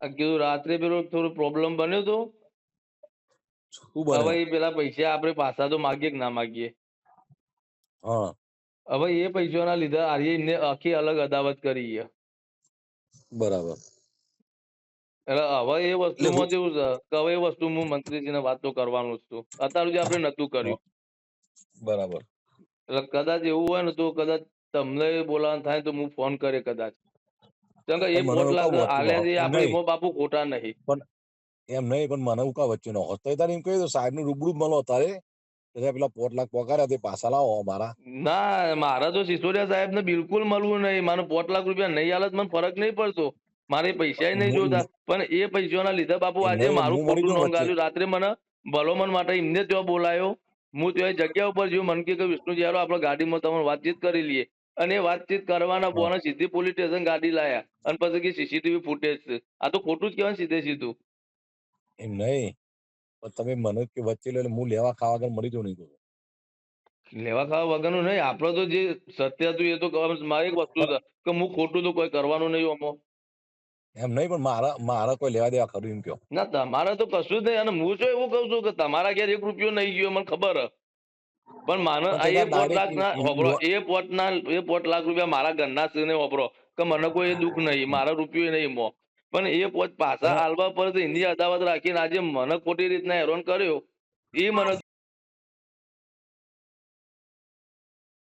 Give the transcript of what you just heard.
કીધું રાત્રે પેલો થોડો પ્રોબ્લેમ બન્યો તો. હવે એ પેલા પૈસા આપણે પાછા તો માગીએ કે ના માગીએ? હવે એ પૈસાના લીધે આર્ય એમને આખી અલગ અદાવત કરી બરાબર. એટલે હવે એ વસ્તુમાં જેવું છે કે હવે એ વસ્તુ હું મંત્રીજીને વાત તો કરવાનું જ છું. અત્યારે આપણે નતું કર્યું. બરાબર. એટલે કદાચ એવું હોય ને તો કદાચ તમને બોલાવાનું થાય તો હું ફોન કરે કદાચ. કેમ કે એ પણ લાખ એવું છે આપણે નહીં. બાપુ ખોટા નહીં. એમ નહીં પણ મને ઉકા વચ્ચે નો હોત તારે એમ કહ્યું સાહેબનું રૂબરૂ મળો તારે એટલે પેલા પોટ લાખ પગાર્યા તે પાછા લાવો મારા. ના મારા તો સિસોડિયા સાહેબ ને બિલકુલ મળવું નહીં. મને પોટ લાખ રૂપિયા નહીં હાલત મને ફરક નહીં પડતો. મારે પૈસા નહીં જોતા. પણ એ પૈસાના લીધે બાપુ આજે મારું ખોટું નોંધાયું. રાત્રે મને ભલોમન માટે એમને ત્યાં બોલાયો. હું ત્યાં જગ્યા ઉપર જ્યું. મને કે વિષ્ણુજી યારો આપણે ગાડીમાં તમે વાતચીત કરી લઈએ. અને વાતચીત કરવાના બોને સીધી પોલીસ સ્ટેશન ગાડી લાયા અને પછી કે સીસીટીવી ફૂટેજ છે. આ તો ખોટું જ કહેવાય સીધે સીધું. એમ નહીં. પણ તમે મને કે વચ્ચે લો હું લેવા ખાવા આગળ મળી જઉં નહીં લેવા ખાવા વગરનું નહીં. આપડે તો જે સત્ય હતું એ તો. મારી એક વસ્તુ છે કે હું ખોટું તો કોઈ કરવાનું નહીં અમો એમ નહીં પણ મારા મારા કોઈ લેવા દેવા ખરું એમ કયો ના તમારે તો કશું જ નહીં. અને હું શું એવું કહું છું કે તમારા ઘેર એક રૂપિયો નહીં ગયો મને ખબર હે. પણ માનો આ એ તો પોટ લાખ ના your- એ પોટ ના એ પોટ લાખ રૂપિયા મારા ઘરના છે ને વાપરો કે મને કોઈ દુઃખ નહીં મારા રૂપિયો નહીં મો. પણ એ પોત પાછા હાલવા પર એની અદાવત રાખીને આજે મને ખોટી રીતના હેરાન કર્યો. એ મને